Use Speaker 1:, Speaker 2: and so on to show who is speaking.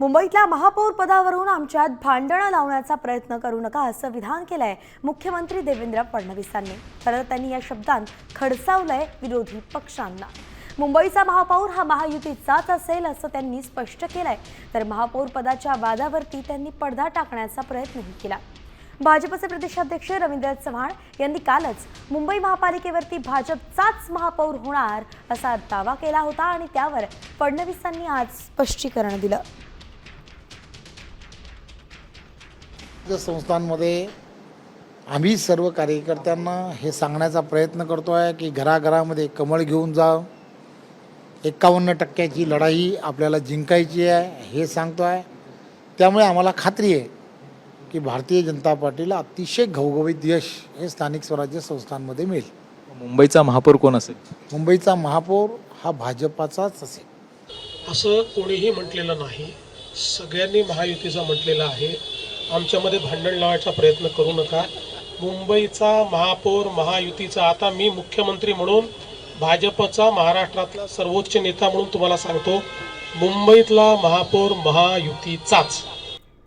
Speaker 1: मुंबईतल्या महापौर पदावरून आमच्यात भांडणं लावण्याचा प्रयत्न करू नका असं विधान केलंय मुख्यमंत्री देवेंद्र फडणवीसांनी. खरं त्यांनी या शब्दांत खडसावलंय विरोधी पक्षांना. मुंबईचा महापौर हा महायुतीचाच असेल असं त्यांनी स्पष्ट केलंय. तर महापौर पदाच्या वादावरती त्यांनी पडदा टाकण्याचा प्रयत्नही केला. भाजपचे प्रदेशाध्यक्ष रवींद्र चव्हाण यांनी कालच मुंबई महापालिकेवरती भाजपचाच महापौर होणार असा दावा केला होता आणि त्यावर फडणवीसांनी आज स्पष्टीकरण दिलं.
Speaker 2: संस्थांमध्ये आम्ही सर्व कार्यकर्त्यांना हे सांगण्याचा प्रयत्न करतो आहे की घराघरामध्ये कमळ घेऊन जा एकावन्न टक्क्याची लढाई आपल्याला जिंकायची आहे हे सांगतो आहे. त्यामुळे आम्हाला खात्री आहे की भारतीय जनता पार्टीला अतिशय घवघवीत यश हे स्थानिक स्वराज्य संस्थांमध्ये मिळेल.
Speaker 3: मुंबईचा महापौर कोण असेल?
Speaker 2: मुंबईचा महापौर हा भाजपाचाच असेल.
Speaker 4: असं कोणीही म्हटलेलं नाही. सगळ्यांनी महायुतीचं म्हटलेलं आहे. आमच्यामध्ये भांडण लावायचा प्रयत्न करू नका. मुंबईचा महापौर महायुतीचा आता मी मुख्यमंत्री म्हणून भाजपचा महाराष्ट्रातला सर्वोच्च नेता म्हणून तुम्हाला सांगतो मुंबईतला महापौर महायुतीचाच.